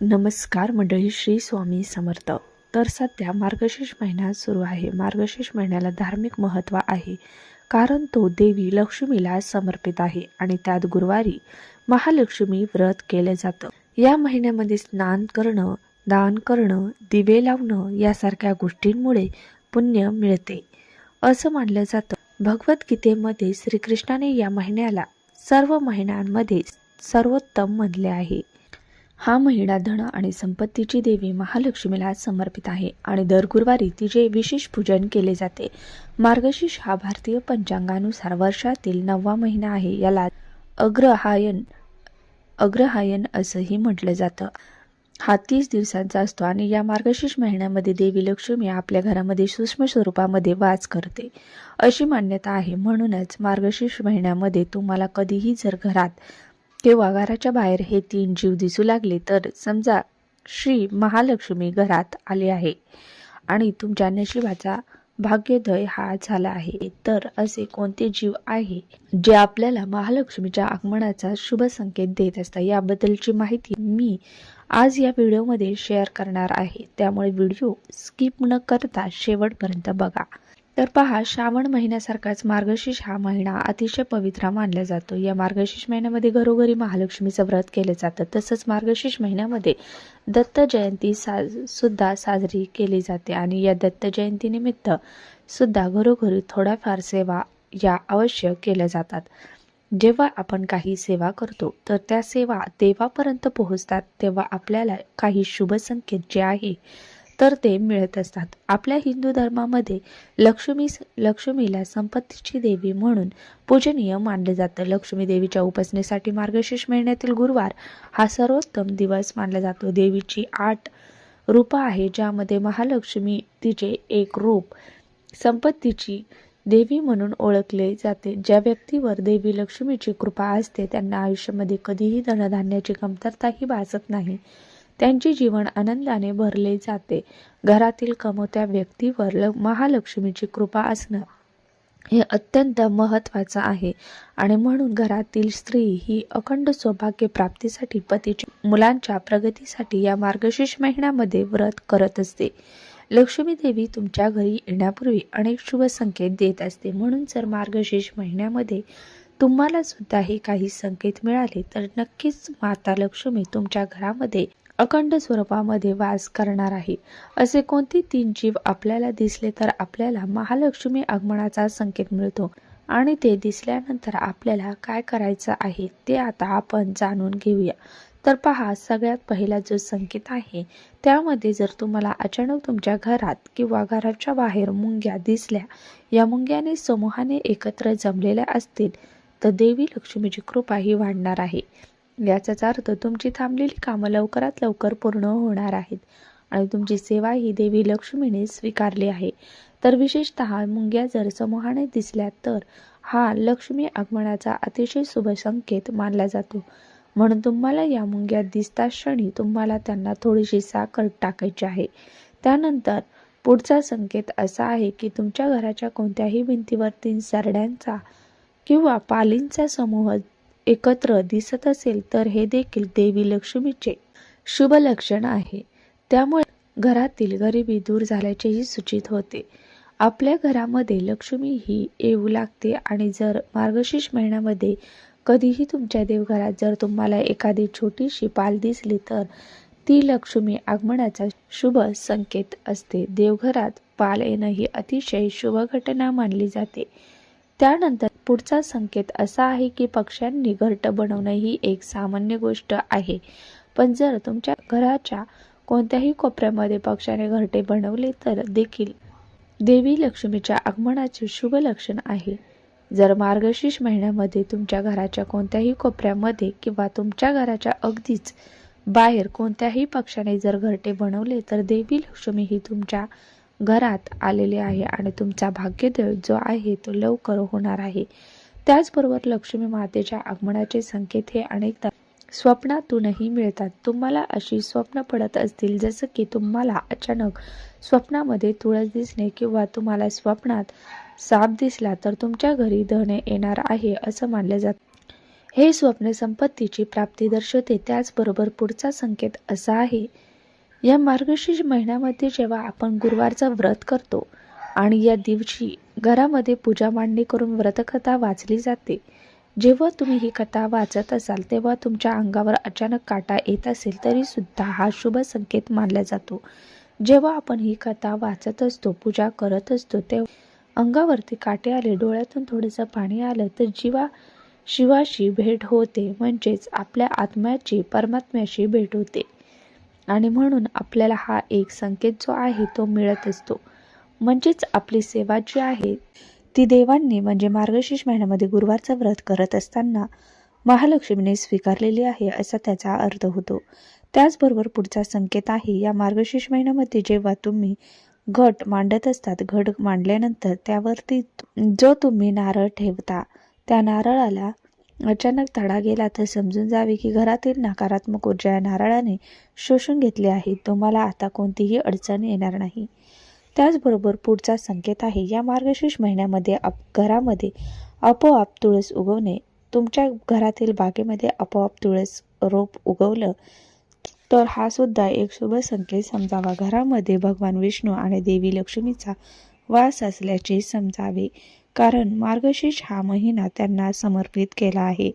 नमस्कार मंडळी श्री स्वामी समर्थ. तर सध्या मार्गशीर्ष महिना सुरू आहे. मार्गशीर्ष महिन्याला धार्मिक महत्त्व आहे. कारण तो देवी लक्ष्मीला समर्पित आहे आणि त्यात गुरुवारी महालक्ष्मी व्रत केले जातं. या महिन्यामध्ये स्नान करणं दान करणं दिवे लावणं यासारख्या गोष्टींमुळे पुण्य मिळते. असं मानलं जातं. भगवद्गीतेमध्ये श्रीकृष्णाने या महिन्याला सर्व महिन्यांमध्ये सर्वोत्तम म्हणले आहे. हा महिना धन आणि संपत्तीची देवी महालक्ष्मीला समर्पित आहे आणि दर गुरुवारी तिचे विशेष पूजन केले जाते. मार्गशीर्ष हा भारतीय पंचांगानुसार वर्षातील नववा महिना आहे. याला अग्रहायन अग्रहायण असंही म्हटलं जातं. हा तीस दिवसांचा असतो आणि या मार्गशीर्ष महिन्यामध्ये देवी लक्ष्मी आपल्या घरामध्ये सूक्ष्म स्वरूपामध्ये वास करते. अशी मान्यता आहे. म्हणूनच मार्गशीर्ष महिन्यामध्ये तुम्हाला कधीही जर घरात किंवा घराच्या बाहेर हे तीन जीव दिसू लागले तर समजा श्री महालक्ष्मी घरात आले आहे आणि तुमच्या नशिबाचा भाग्योदय हा झाला आहे. तर असे कोणते जीव आहे जे आपल्याला महालक्ष्मीच्या आगमनाचा शुभ संकेत देत असतात? याबद्दलची माहिती मी आज या व्हिडिओमध्ये शेअर करणार आहे. त्यामुळे व्हिडिओ स्किप न करता शेवटपर्यंत बघा. तर पहा श्रावण महिन्यासारखाच मार्गशीर्ष हा महिना अतिशय पवित्रा मानला जातो. या मार्गशीर्ष महिन्यामध्ये घरोघरी महालक्ष्मीचं व्रत केलं जातं. तसंच मार्गशीर्ष महिन्यामध्ये दत्त जयंती सा सुद्धा साजरी केली जाते आणि या दत्त जयंतीनिमित्त सुद्धा घरोघरी थोड्याफार सेवा या अवश्य केल्या जातात. जेव्हा आपण काही सेवा करतो तर त्या सेवा देवापर्यंत पोहोचतात. तेव्हा आपल्याला काही शुभ संकेत जे आहे तर ते मिळत असतात. आपल्या हिंदू धर्मामध्ये लक्ष्मी लक्ष्मीला संपत्तीची देवी म्हणून पूजनीय मानले जातं. लक्ष्मी देवीच्या उपासनेसाठी मार्गशीर्ष महिन्यातील गुरुवार हा सर्वोत्तम दिवस मानला जातो. देवीची आठ रूपं आहे ज्यामध्ये महालक्ष्मी तिचे एक रूप संपत्तीची देवी म्हणून ओळखले जाते. ज्या व्यक्तीवर देवी लक्ष्मीची कृपा असते त्यांना आयुष्यामध्ये कधीही धनधान्याची कमतरताही भासत नाही. त्यांचे जीवन आनंदाने भरले जाते. घरातील कमवत्या व्यक्तीवर ल महालक्ष्मीची कृपा असणं हे अत्यंत महत्त्वाचं आहे. आणि म्हणून घरातील स्त्री ही अखंड सौभाग्य प्राप्तीसाठी पतीच्या मुलांच्या प्रगतीसाठी या मार्गशीर्ष महिन्यामध्ये व्रत करत असते. लक्ष्मी देवी तुमच्या घरी येण्यापूर्वी अनेक शुभ संकेत देत असते. म्हणून जर मार्गशीर्ष महिन्यामध्ये तुम्हाला सुद्धा हे काही संकेत मिळाले तर नक्कीच माता लक्ष्मी तुमच्या घरामध्ये अखंड स्वरूपामध्ये वास करणार आहे. असे कोणते तीन जीव आपल्याला दिसले तर आपल्याला महालक्ष्मी आगमनाचा संकेत मिळतो. आणि ते दिसल्यानंतर आपल्याला काय करायचं आहे ते आता आपण जाणून घेऊया. तर पहा सगळ्यात पहिला जो संकेत आहे त्यामध्ये जर तुम्हाला अचानक तुमच्या घरात किंवा घराच्या बाहेर मुंग्या दिसल्या या मुंग्याने समूहाने एकत्र जमलेल्या असतील तर देवी लक्ष्मीची कृपा ही वाढणार आहे. याचाच अर्थ तुमची थांबलेली कामं लवकरात लवकर पूर्ण होणार आहेत आणि तुमची सेवा ही देवी लक्ष्मीने स्वीकारली आहे. तर विशेषत मुंग्या जर समूहाने दिसल्या तर हा लक्ष्मी आगमनाचा अतिशय शुभ संकेत मानला जातो. म्हणून तुम्हाला या मुंग्या दिसता क्षणी तुम्हाला त्यांना थोडीशी साखर टाकायची आहे. त्यानंतर पुढचा संकेत असा आहे की तुमच्या घराच्या कोणत्याही भिंतीवरती सरड्यांचा किंवा पालींचा समूह एकत्र दिसत असेल तर हे देखील देवी लक्ष्मीचे शुभ लक्षण आहे. त्यामुळे घरातील गरिबी दूर झाल्याचेही सूचित होते. आपल्या घरामध्ये लक्ष्मी ही येऊ लागते आणि जर मार्गशीर्ष महिन्यामध्ये कधीही तुमच्या देवघरात जर तुम्हाला एखादी छोटीशी पाल दिसली तर ती लक्ष्मी आगमनाचा शुभ संकेत असते. देवघरात पाल येणं ही अतिशय शुभ घटना मानली जाते. त्यानंतर पुढचा संकेत असा आहे की पक्ष्यांनी घरटं बनवणं ही एक सामान्य गोष्ट आहे. पण जर तुमच्या घराच्या कोणत्याही कोपऱ्यामध्ये पक्ष्याने घरटे बनवले तर देखील देवी लक्ष्मीच्या आगमनाचे शुभ लक्षण आहे. जर मार्गशीर्ष महिन्यामध्ये तुमच्या घराच्या कोणत्याही कोपऱ्यामध्ये किंवा तुमच्या घराच्या अगदीच बाहेर कोणत्याही पक्षाने जर घरटे बनवले तर देवी लक्ष्मी ही तुमच्या घरात आलेले आहे आणि तुमचा भाग्यदेव जो आहे तो लवकर होणार आहे. त्याचबरोबर लक्ष्मी मातेच्या आगमनाचे संकेत हे अनेकदा स्वप्नातूनही मिळतात. तुम्हाला अशी स्वप्न पडत असतील जसं की तुम्हाला अचानक स्वप्नामध्ये तुळस दिसणे किंवा तुम्हाला स्वप्नात साप दिसला तर तुमच्या घरी धन येणार आहे असं मानलं जातं. हे स्वप्न संपत्तीची प्राप्ती दर्शवते. त्याचबरोबर पुढचा संकेत असा आहे या मार्गशीर्ष महिन्यामध्ये जेव्हा आपण गुरुवारचा व्रत करतो आणि या दिवशी घरामध्ये पूजा मांडणी करून व्रतकथा वाचली जाते जेव्हा तुम्ही ही कथा वाचत असाल तेव्हा तुमच्या अंगावर अचानक काटा येत असेल तरी सुद्धा हा शुभ संकेत मानला जातो. जेव्हा आपण ही कथा वाचत असतो पूजा करत असतो तेव्हा अंगावरती काटे आले डोळ्यातून थोडंसं पाणी आलं तर जीवा शिवाशी भेट होते म्हणजेच आपल्या आत्म्याची परमात्म्याशी भेट होते. आणि म्हणून आपल्याला हा एक संकेत जो आहे तो मिळत असतो. म्हणजेच आपली सेवा जी आहे ती देवांनी म्हणजे मार्गशीर्ष महिन्यामध्ये गुरुवारचं व्रत करत असताना महालक्ष्मीने स्वीकारलेली आहे असा त्याचा अर्थ होतो. त्याचबरोबर पुढचा संकेत आहे या मार्गशीर्ष महिन्यामध्ये जेव्हा तुम्ही घट मांडत असतात घट मांडल्यानंतर त्यावरती जो तुम्ही नारळ ठेवता त्या नारळाला अचानक तडा गेला तर समजून जावे की घरातील नकारात्मक ऊर्जा या नारळाने शोषून घेतली आहे. तुम्हाला आता कोणतीही अडचण येणार नाही. त्याचबरोबर पुढचा संकेत आहे या मार्गशीर्ष महिन्यामध्ये अप घरामध्ये आपोआप तुळस उगवणे. तुमच्या घरातील बागेमध्ये आपोआप तुळस रोप उगवलं तर हा सुद्धा एक शुभ संकेत समजावा. घरामध्ये भगवान विष्णू आणि देवी लक्ष्मीचा वास असल्याचे समजावे. कारण मार्गशीर्ष हा महिना त्यांना समर्पित केला आहे.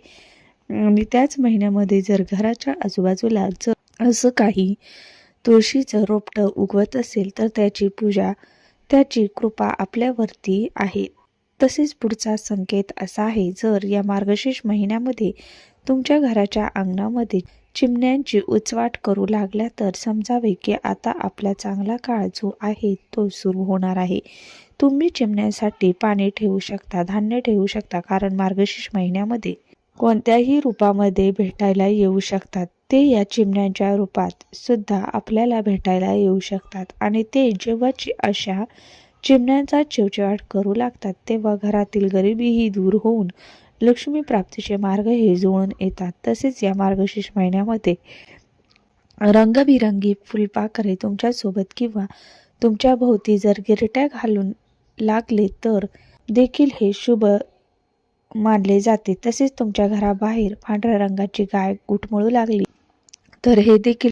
आणि त्याच महिन्यामध्ये जर घराच्या आजूबाजूला जर असं काही तुळशीचं रोपटं उगवत असेल तर त्याची पूजा त्याची कृपा आपल्यावरती आहे. तसेच पुढचा संकेत असा आहे जर या मार्गशीर्ष महिन्यामध्ये तुमच्या घराच्या अंगणामध्ये चिमण्यांची उचवाट करू लागल्या तर समजावे की आता आपला चांगला काळ जो आहे तो सुरू होणार आहे. तुम्ही चिमण्यांसाठी पाणी ठेवू शकता धान्य ठेवू शकता कारण मार्गशीर्ष महिन्यामध्ये कोणत्याही रूपामध्ये भेटायला येऊ शकतात. ते या चिमण्यांच्या रूपात सुद्धा आपल्याला भेटायला येऊ शकतात. आणि ते जेव्हाची अशा चिमण्यांचा चिवचिवाट करू लागतात तेव्हा घरातील गरिबीही दूर होऊन लक्ष्मी प्राप्तीचे मार्ग हे जुळून येतात. तसेच या मार्गशीर्ष महिन्यामध्ये रंगबिरंगी फुलपाखरे तुमच्यासोबत किंवा तुमच्या भोवती जर गिरट्या घालून लागले तर देखील हे शुभ मानले जाते. तसेच तुमच्या घराबाहेर पांढऱ्या रंगाची गाय गुटमळू लागली तर हे देखील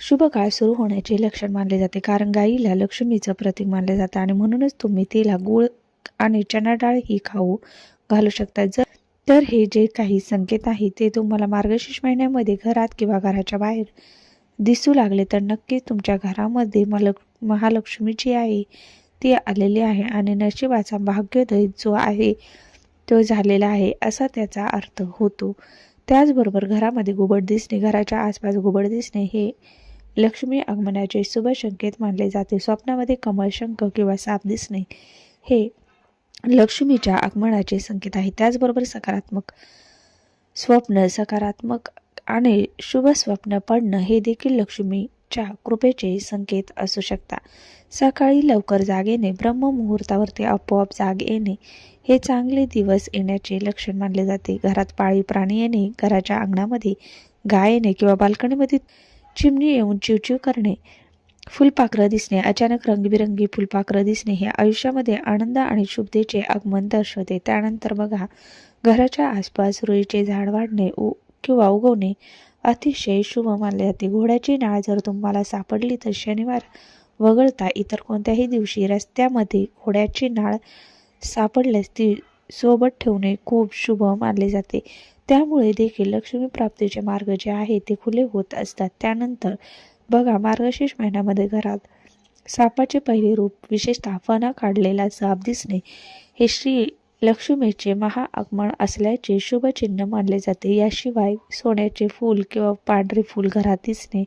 शुभ काळ सुरू होण्याचे लक्षण मानले जाते. कारण गाईला लक्ष्मीचं प्रतीक मानले जातं आणि म्हणूनच तुम्ही तिला गुळ आणि चना डाळ ही खाऊ घालू शकता. जर तर हे जे काही संकेत आहे ते तुम्हाला मार्गशीर्ष महिन्यामध्ये घरात किंवा घराच्या बाहेर दिसू लागले तर नक्कीच तुमच्या घरामध्ये मलक महालक्ष्मी जी आहे ती आलेली आहे आणि नशिबाचा भाग्योदय जो आहे तो झालेला आहे असा त्याचा अर्थ होतो. त्याचबरोबर घरामध्ये घुबड दिसणे घराच्या आसपास घुबड दिसणे हे लक्ष्मी आगमनाचे शुभ संकेत मानले जाते. स्वप्नामध्ये कमलशंख किंवा साप दिसणे हे लक्ष्मीच्या आगमनाचे संकेत आहे. त्याचबरोबर सकारात्मक स्वप्न सकारात्मक आणि शुभ स्वप्न पडणं हे देखील लक्ष्मीच्या कृपेचे संकेत असू शकतात. सकाळी लवकर जाग येणे ब्रह्ममुहूर्तावरती आपोआप जाग येणे हे चांगले दिवस येण्याचे लक्षण मानले जाते. घरात पाळीव प्राणी येणे घराच्या अंगणामध्ये गाय येणे किंवा बाल्कनीमध्ये चिमणी येऊन चिवचिव करणे फुलपाखरं दिसणे अचानक रंगबिरंगी फुलपाखरं दिसणे हे आयुष्यामध्ये आनंद आणि शुभतेचे आगमन दर्शवते. त्यानंतर बघा घराच्या आसपास रुईचे झाड वाढणे उ किंवा उगवणे अतिशय शुभ मानले जाते. घोड्याची नाळ जर तुम्हाला सापडली तर शनिवार वगळता इतर कोणत्याही दिवशी रस्त्यामध्ये घोड्याची नाळ सापडल्यास ती सोबत ठेवणे खूप शुभ मानले जाते. त्यामुळे देखील लक्ष्मी प्राप्तीचे मार्ग जे आहे ते खुले होत असतात. त्यानंतर बघा मार्गशीर्ष महिन्यामध्ये घरात सापाचे पहिले रूप विशेषतः फणा काढलेला साप दिसणे हे श्री लक्ष्मीचे महाआगमन असल्याचे शुभचिन्ह मानले जाते. याशिवाय सोन्याचे फूल किंवा पांढरे फूल घरात दिसणे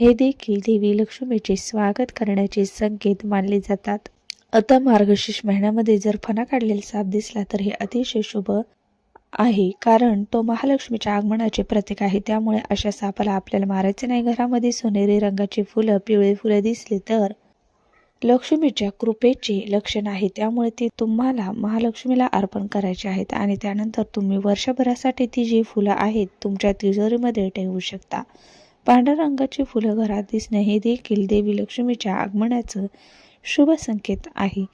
हे देखील देवी लक्ष्मीचे स्वागत करण्याचे संकेत मानले जातात. आता मार्गशीर्ष महिन्यामध्ये जर फणा काढलेला साप दिसला तर हे अतिशय शुभ आहे. कारण तो महालक्ष्मीच्या आगमनाचे प्रतीक आहे. त्यामुळे अशा सापाला आपल्याला मारायचे नाही. घरामध्ये सोनेरी रंगाची फुलं पिवळी फुलं दिसली तर लक्ष्मीच्या कृपेचे लक्षण आहे. त्यामुळे ती तुम्हाला महालक्ष्मीला अर्पण करायचे आहेत आणि त्यानंतर तुम्ही वर्षभरासाठी ती जी फुलं आहेत तुमच्या तिजोरीमध्ये ठेवू शकता. पांढऱ्या रंगाची फुलं घरात दिसणे हे देखील देवी लक्ष्मीच्या आगमनाचं शुभ संकेत आहे.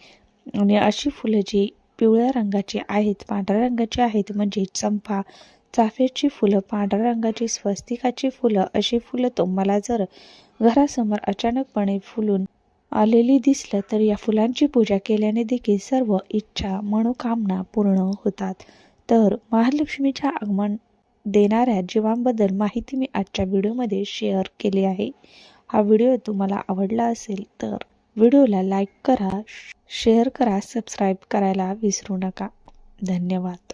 आणि अशी फुलं जी पिवळ्या रंगाची आहेत पांढऱ्या रंगाची आहेत म्हणजे चंपा चाफ्याची फुलं पांढऱ्या रंगाची स्वस्तिकाची फुलं अशी फुलं तुम्हाला जर घरासमोर अचानकपणे फुलून आलेली दिसलं तर या फुलांची पूजा केल्याने देखील सर्व इच्छा मनोकामना पूर्ण होतात. तर महालक्ष्मीच्या आगमन देणाऱ्या जीवांबद्दल माहिती मी आजच्या व्हिडिओमध्ये शेअर केली आहे. हा व्हिडिओ तुम्हाला आवडला असेल तर व्हिडिओला लाईक करा शेअर करा सबस्क्राईब करायला विसरू नका. धन्यवाद.